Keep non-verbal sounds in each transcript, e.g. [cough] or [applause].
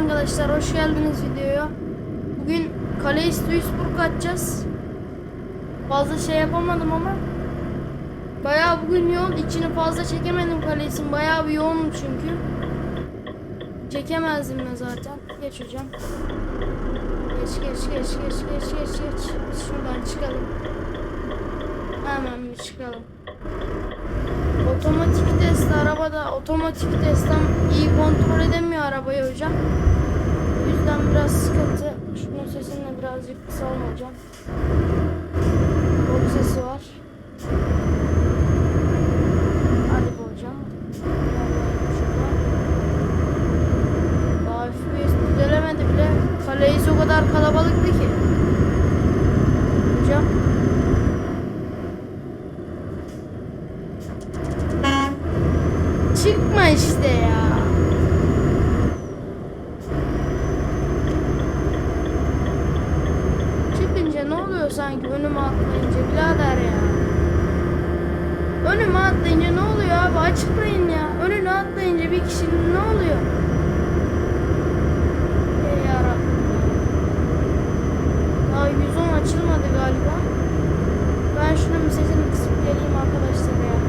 Arkadaşlar. Hoş geldiniz videoya. Bugün Kaleis Duisburg atacağız. Fazla şey yapamadım ama bayağı bugün yoğun. İçini fazla çekemedim Kaleis'in. Bayağı bir yoğunum çünkü. Çekemezdim de zaten. Geç hocam. Geç geç geç geç geç geç geç. Şuradan çıkalım. Hemen bir çıkalım. Otomatik test arabada otomatik testten iyi kontrol edemiyor arabayı hocam. O yüzden biraz sıkıntı. Şunun sesini birazcık kısalım hocam. Çok sesi var. Hadi bu hocam. Vallahi şurada. Daha FPS düzelemedi bile. Kaleyiz o kadar kalabalıktı ki. Hocam. Çıkma işte ya. Çıkınca ne oluyor sanki önüme atlayınca birader ya. Önüme atlayınca ne oluyor abi açıklayın ya. Önüne atlayınca bir kişinin ne oluyor? Ey yarabbim. Daha 110 açılmadı galiba. Ben şunun sesini kısıp geleyim arkadaşlar ya.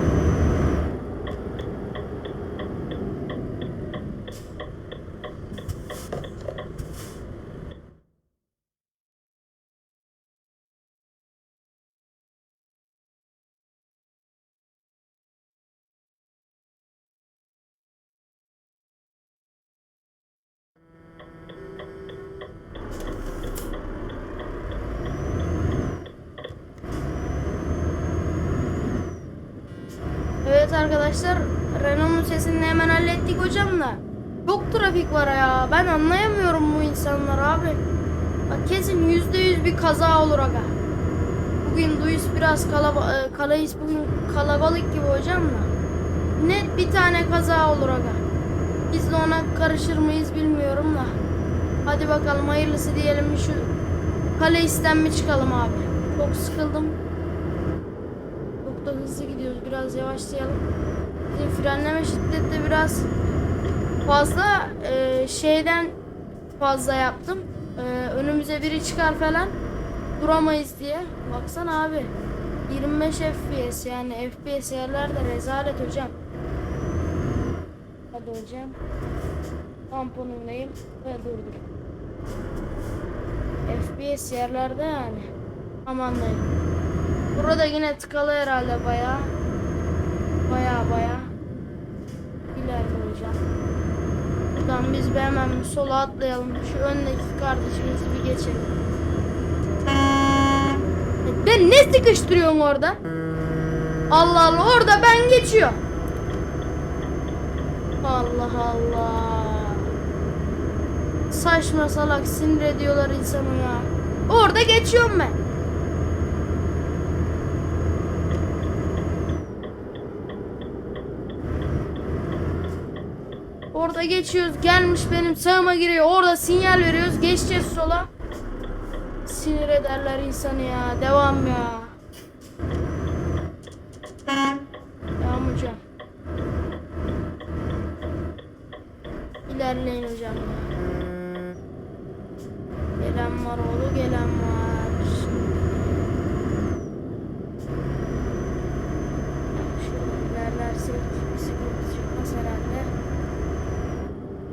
Evet arkadaşlar Renault'un sesini hemen hallettik hocam da. Çok trafik var ya. Ben anlayamıyorum bu insanlar abi. Bak kesin yüzde yüz bir kaza olur aga. Bugün Duyus biraz kalaba e, Kalayis bugün kalabalık gibi hocam da. Net bir tane kaza olur aga. Biz de ona karışır mıyız bilmiyorum da. Hadi bakalım hayırlısı diyelim şu Kaleis'ten mi çıkalım abi. Çok sıkıldım. Çok da hızlı gidiyoruz. Biraz yavaşlayalım. Bizim frenleme şiddeti biraz fazla e, şeyden fazla yaptım. E, önümüze biri çıkar falan duramayız diye. Baksana abi. 25 FPS yani FPS yerlerde rezalet hocam. Hadi hocam. Tamponundayım ve durdum. FPS yerlerde yani. Aman dayım. Burada yine tıkalı herhalde baya. Baya baya. İleride hocam. Buradan biz bir hemen bir sola atlayalım. Şu öndeki kardeşimizi bir geçelim. Ben ne sıkıştırıyorum orada? Allah Allah orada ben geçiyor. Allah Allah. Saçma salak sinir ediyorlar insanı ya. Orada geçiyorum ben. Orada geçiyoruz. Gelmiş benim sağıma giriyor. Orada sinyal veriyoruz. Geçeceğiz sola. Sinir ederler insanı ya. Devam ya. Devam hocam. İlerleyin hocam. Gelen var oğlu gelen var. Şimdi. Şöyle ilerlersek sıkıntı çıkmaz herhalde.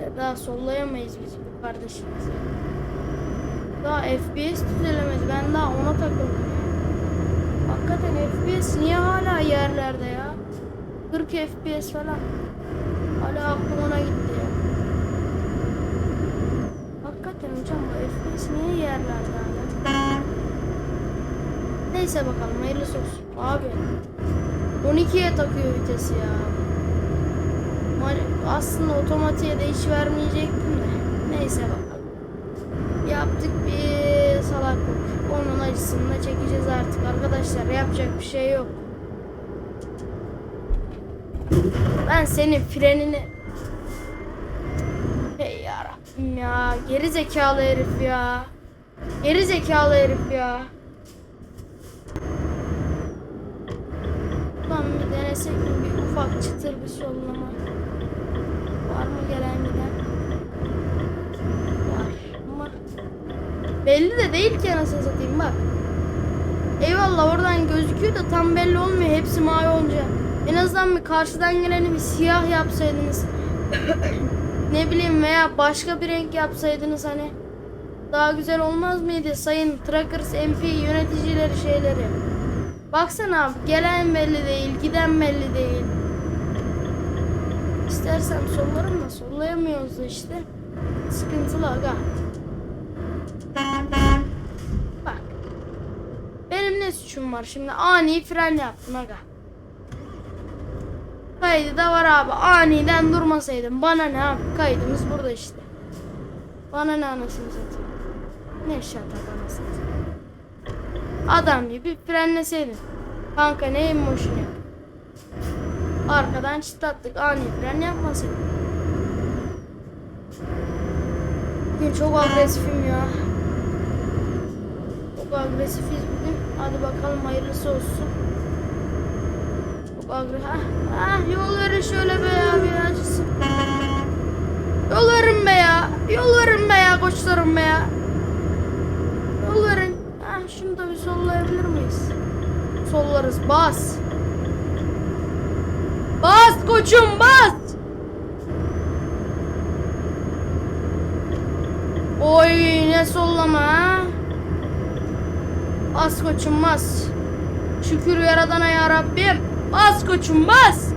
Ya Daha sollayamayız biz kardeşimizi. Daha FPS düzelemedi. Ben daha ona takıldım. Hakikaten FPS niye hala yerlerde ya? 40 FPS falan. Hala aklım ona gitti ya. Hakikaten hocam bu FPS niye yerlerde hala? Neyse bakalım hayırlısı olsun. Abi 12'ye takıyor vitesi ya. Aslında otomatiğe de hiç vermeyecektim de. Neyse bakalım. Yaptık bir salaklık. Onun acısını da çekeceğiz artık arkadaşlar. Yapacak bir şey yok. Ben senin frenini... Hey yarabbim ya. Geri zekalı herif ya. Geri zekalı herif ya. Ulan bir denesek mi bir ufak çıtır bir sollama. Var mı gelen giden? Var. Ama belli de değil ki anasını satayım bak. Eyvallah oradan gözüküyor da tam belli olmuyor. Hepsi mavi olunca. En azından bir karşıdan geleni bir siyah yapsaydınız. [coughs] ne bileyim veya başka bir renk yapsaydınız hani. Daha güzel olmaz mıydı sayın Trackers MP yöneticileri şeyleri. Baksana gelen belli değil, giden belli değil. İstersem sollarım da sollayamıyoruz da işte. Sıkıntılı aga. Bak. Benim ne suçum var şimdi? Ani fren yaptım aga. Kaydı da var abi. Aniden durmasaydım. Bana ne abi? Kaydımız burada işte. Bana ne anasını satayım. Ne şatak anasını satayım. Adam gibi frenleseydin. Kanka ne emotion ya. Arkadan çıtlattık. Ani fren yapmasaydın. Bugün çok agresifim ya. Çok agresifiz bugün. Hadi bakalım hayırlısı olsun. Çok agre... Hah, hah, yol verin şöyle be ya bir acısın. Yol verin be ya. Yol verin be ya koçlarım be ya. Yol verin. Hah, şunu da bir sollayabilir miyiz? Sollarız. Bas. Koçum bas. Oy ne sollama ha. Bas koçum bas. Şükür yaradana ya Rabbim. Bas koçum bas.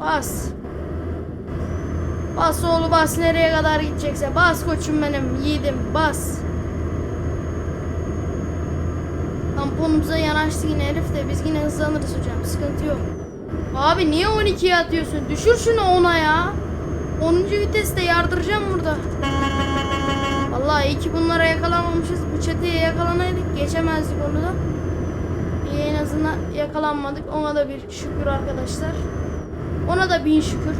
Bas. Bas oğlu bas nereye kadar gidecekse. Bas koçum benim yiğidim bas. Tamponumuza yanaştı yine herif de biz yine hızlanırız hocam sıkıntı yok. Abi niye 12'ye atıyorsun? Düşür şunu 10'a ya. 10. viteste yardıracağım burada. Vallahi iyi ki bunlara yakalanmamışız. Bu çeteye yakalanaydık geçemezdik onu da. İyi en azından yakalanmadık. Ona da bir şükür arkadaşlar. Ona da bin şükür.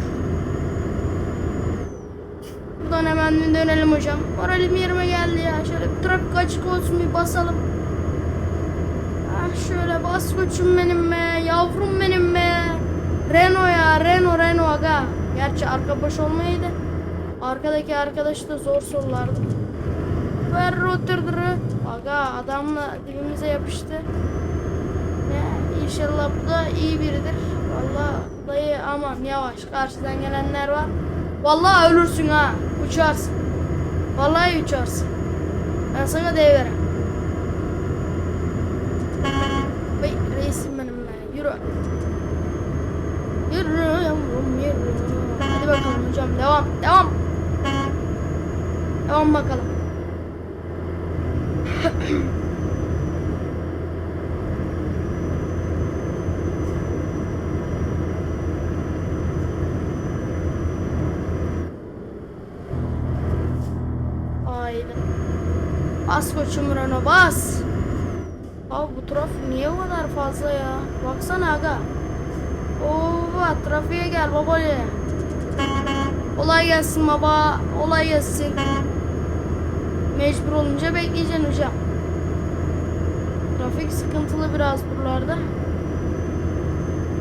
Buradan hemen dönelim hocam. Moralim yerime geldi ya. Şöyle bir trafik açık olsun bir basalım. Ah şöyle bas koçum benim be. Yavrum benim be. Renault ya. Renault Renault aga. Gerçi arka boş olmaydı. Arkadaki arkadaş da zor sollardı. Ver rotorduru. Aga adamla dibimize yapıştı. Ne? İnşallah bu da iyi biridir. Vallahi dayı aman yavaş karşıdan gelenler var. Vallahi ölürsün ha. Uçarsın. Vallahi uçarsın. Ben sana deyiverem. Bey reisim benim be. Yürü. Hadi bakalım hocam devam devam. Devam bakalım. [coughs] Aynen. Bas koçum Renault bas. Abi bu trafik niye o kadar fazla ya? Baksana aga. Oo trafiğe gel baba ya. Olay gelsin baba. Olay gelsin. Mecbur olunca bekleyeceksin hocam. Trafik sıkıntılı biraz buralarda.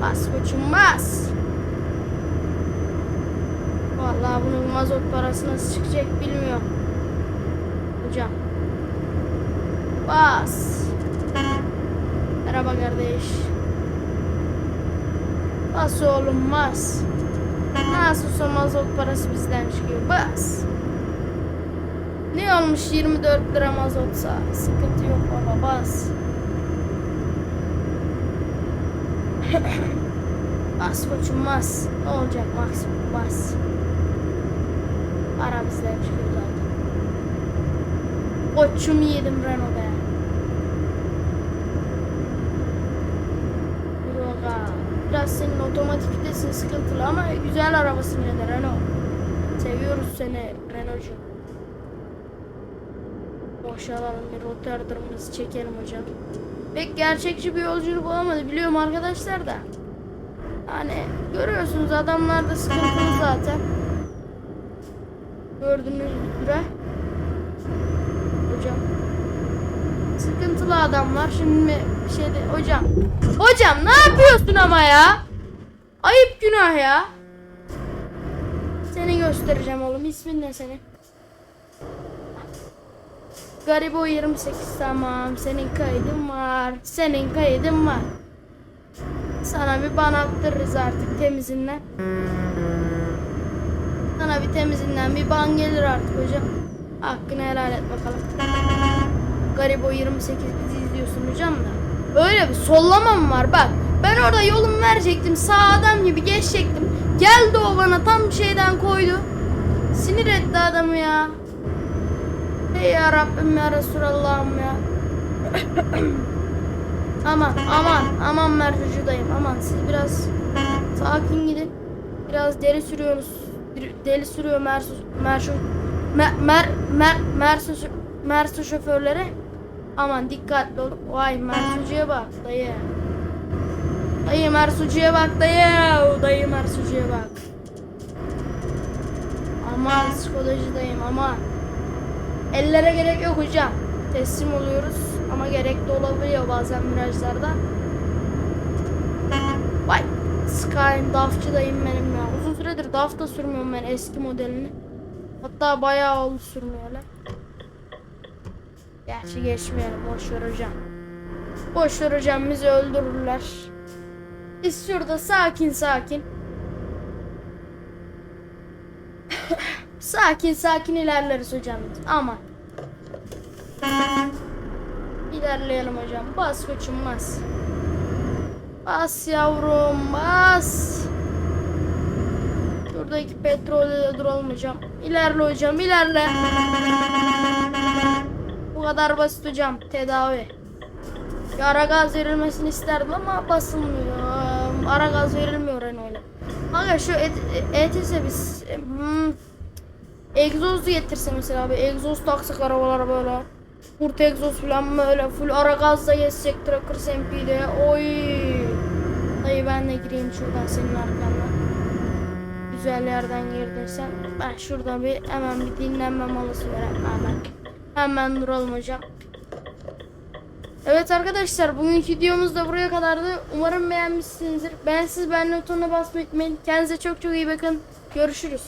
Bas koçum bas. Vallahi bunun mazot parası nasıl çıkacak bilmiyorum. Hocam. Bas. Merhaba kardeş. Oğlum bas. Nasıl mazot parası bizden çıkıyor. Bas. Ne olmuş 24 lira mazotsa? Sıkıntı yok baba bas. [coughs] bas koçum bas. Ne olacak maksimum bas. Para bizden çıkıyor zaten. Koçum yedim Renault be. Yok ha. Biraz senin otomatik vitesin sıkıntılı ama güzel arabasın yine de Renault. Seviyoruz seni Renault'cum. Boşalalım bir rotardırımızı çekelim hocam. Pek gerçekçi bir yolculuk olamadı biliyorum arkadaşlar da. Hani görüyorsunuz adamlar da sıkıntılı zaten. Gördüğünüz üzere. Hocam. Sıkıntılı adamlar. Şimdi bir şey de hocam. Hocam ne yapıyorsun ama ya? Ayıp günah ya. Seni göstereceğim oğlum. İsmin ne senin? Garibo 28 tamam. Senin kaydın var. Senin kaydın var. Sana bir ban attırırız artık temizinden. Sana bir temizinden bir ban gelir artık hocam. Hakkını helal et bakalım. Garibo 28 bizi izliyorsun hocam da. Öyle bir sollamam var bak. Ben orada yolum verecektim. Sağ adam gibi geçecektim. Geldi o bana tam şeyden koydu. Sinir etti adamı ya. Ey ya Rabbim ya Resulallah'ım ya. [coughs] aman aman aman mercucudayım aman siz biraz sakin gidin. Biraz deli sürüyorsunuz. Deli sürüyor Mersu Mersu Mer Mer Mer Mersu Mersu şoförleri. Aman dikkatli olun. Vay Mersucuya bak dayı. Dayı Mersucuya bak dayı. Dayı Mersucuya bak. Aman psikolojideyim dayım aman. Ellere gerek yok hocam. Teslim oluyoruz ama gerek de olabiliyor bazen virajlarda. Vay. Skyrim dafçıdayım benim ya. Uzun süredir daf da sürmüyorum ben eski modelini. Hatta bayağı oldu sürmeyeli. Gerçi geçmeyelim boş ver hocam. Boş ver hocam bizi öldürürler. Biz şurada sakin sakin. [laughs] sakin sakin ilerleriz hocam. Aman. İlerleyelim hocam. Bas koçum bas. Bas yavrum bas. Şuradaki petrolde de duralım hocam. İlerle hocam ilerle. Kadar basit hocam tedavi. Bir ara gaz verilmesini isterdim ama basılmıyor. Ara gaz verilmiyor Renault'la. Aga şu et, ETS'e biz hmm, egzoz getirse mesela bir egzoz taksak arabalara böyle. Kurt egzoz falan böyle full ara gazla geçecek Trackers MP'de. Oy. Dayı ben de gireyim şuradan senin arkandan. Güzel yerden girdin sen. Ben şuradan bir hemen bir dinlenme molası vereyim hemen. Hemen duralım hocam. Evet arkadaşlar bugünkü videomuz da buraya kadardı. Umarım beğenmişsinizdir. Ben siz beğenme butonuna basmayı unutmayın. Kendinize çok çok iyi bakın. Görüşürüz.